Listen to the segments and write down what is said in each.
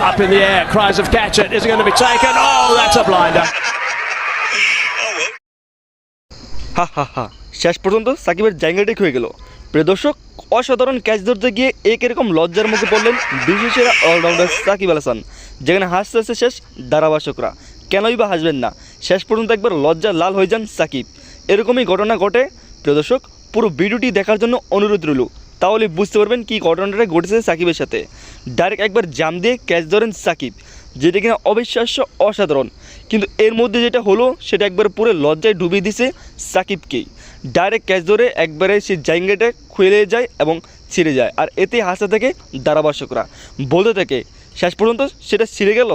Up in the air, cries of catch it. Is it going to be taken? Oh, that's a blinder. হা হা হা শেষ পর্যন্ত সাকিবের জায়গাটাই হয়ে গেল। প্রিয় দর্শক অসাধারণ ক্যাচ ধরতে গিয়ে এক এরকম লজ্জার মুখে পড়লেন বিশেষের অলরাউন্ডার সাকিব আল হাসান। যেখানে হাসতে হাসতে শেষ ধারাভাষকরা কেনই বা হাসবেন না। শেষ পর্যন্ত একবার লজ্জা লাল হয়ে যান সাকিব। এরকমই ঘটনা ঘটে। প্রিয় দর্শক পুরো ভিডিওটি দেখার জন্য অনুরোধ রইল। তাহলে বুঝতে পারবেন কী ঘটনাটা ঘটেছে সাকিবের সাথে। ডাইরেক্ট একবার জাম দিয়ে ক্যাচ ধরেন সাকিব, যেটা কিনা অবিশ্বাস্য অসাধারণ। কিন্তু এর মধ্যে যেটা হলো, সেটা একবার পুরো লজ্জায় ডুবিয়ে দিছে সাকিবকেই। ডাইরেক্ট ক্যাচ ধরে একবারে সেই জায়গাটা খুলে যায় এবং ছিঁড়ে যায়। আর এতে হাসা থেকে ধারাভাষকরা বলতে থাকে, শেষ পর্যন্ত সেটা ছিঁড়ে গেল?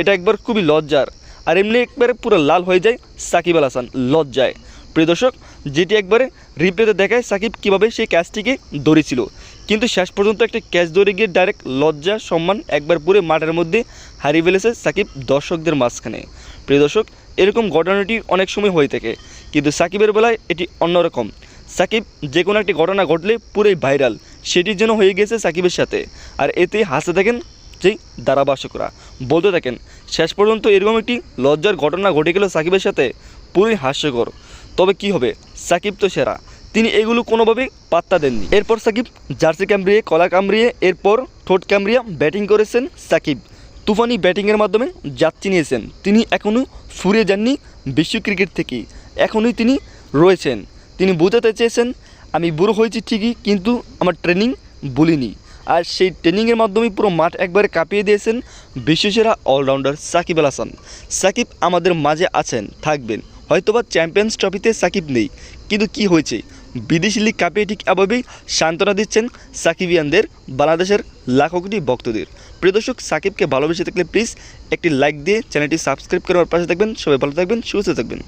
এটা একবার খুবই লজ্জার। আর এমনি একবারে পুরো লাল হয়ে যায় সাকিব আল হাসান, লজ্জায়। প্রিয় দর্শক, যেটি একবারে রিপ্লেতে দেখায় সাকিব কীভাবে সেই ক্যাচটিকে ধরেছিল। কিন্তু শেষ পর্যন্ত একটা ক্যাচ ধরে গিয়ে ডাইরেক্ট লজ্জা, সম্মান একবার পুরো মাঠের মধ্যে হারিয়ে ফেলেছে সাকিব দর্শকদের মাঝখানে। প্রিয় দর্শক, এরকম ঘটনাটি অনেক সময় হয়ে থাকে, কিন্তু সাকিবের বেলায় এটি অন্যরকম। সাকিব যে কোনো একটি ঘটনা ঘটলে পুরোই ভাইরাল সেটির জন্য হয়ে গেছে সাকিবের সাথে। আর এতে হাসতে থাকেন যেই ধারাভাষকরা বলতে থাকেন, শেষ পর্যন্ত এরকম একটি লজ্জার ঘটনা ঘটে গেল সাকিবের সাথে, পুরোই হাস্যকর। তবে কি হবে? সাকিব তো সেরা। তিনি এগুলো কোনোভাবেই পাত্তা দেননি। এরপর সাকিব জার্সি কামড়িয়ে কলা কামড়িয়ে এরপর ঠোঁট কামড়িয়ে ব্যাটিং করেছেন সাকিব। তুফানি ব্যাটিংয়ের মাধ্যমে যাত্রী নিয়েছেন। তিনি এখনও ফুরিয়ে যাননি বিশ্ব ক্রিকেট থেকে। এখনই তিনি রয়েছেন। তিনি বোঝাতে চেয়েছেন, আমি বুড়ো হয়েছি ঠিকই, কিন্তু আমার ট্রেনিং বলিনি আর সেই ট্রেনিংয়ের মাধ্যমে পুরো মাঠ একবারে কাঁপিয়ে দিয়েছেন বিশ্বসেরা অলরাউন্ডার সাকিব আল হাসান। সাকিব আমাদের মাঝে আছেন, থাকবেন। হয়তোবা চ্যাম্পিয়ন্স ট্রফিতে সাকিব নেই। কিন্তু কি হয়েছে? বিদেশি লিগ কাপে ঠিক এভাবেই সান্ত্বনা দিচ্ছেন সাকিবিয়ানদের, বাংলাদেশের লাখো কোটি ভক্তদের। প্রিয় দর্শক, সাকিবকে ভালোবেসে থাকলে প্লিজ একটি লাইক দিয়ে চ্যানেলটি সাবস্ক্রাইব করে আমার পাশে থাকবেন। সবাই ভালো থাকবেন, সুস্থ থাকবেন।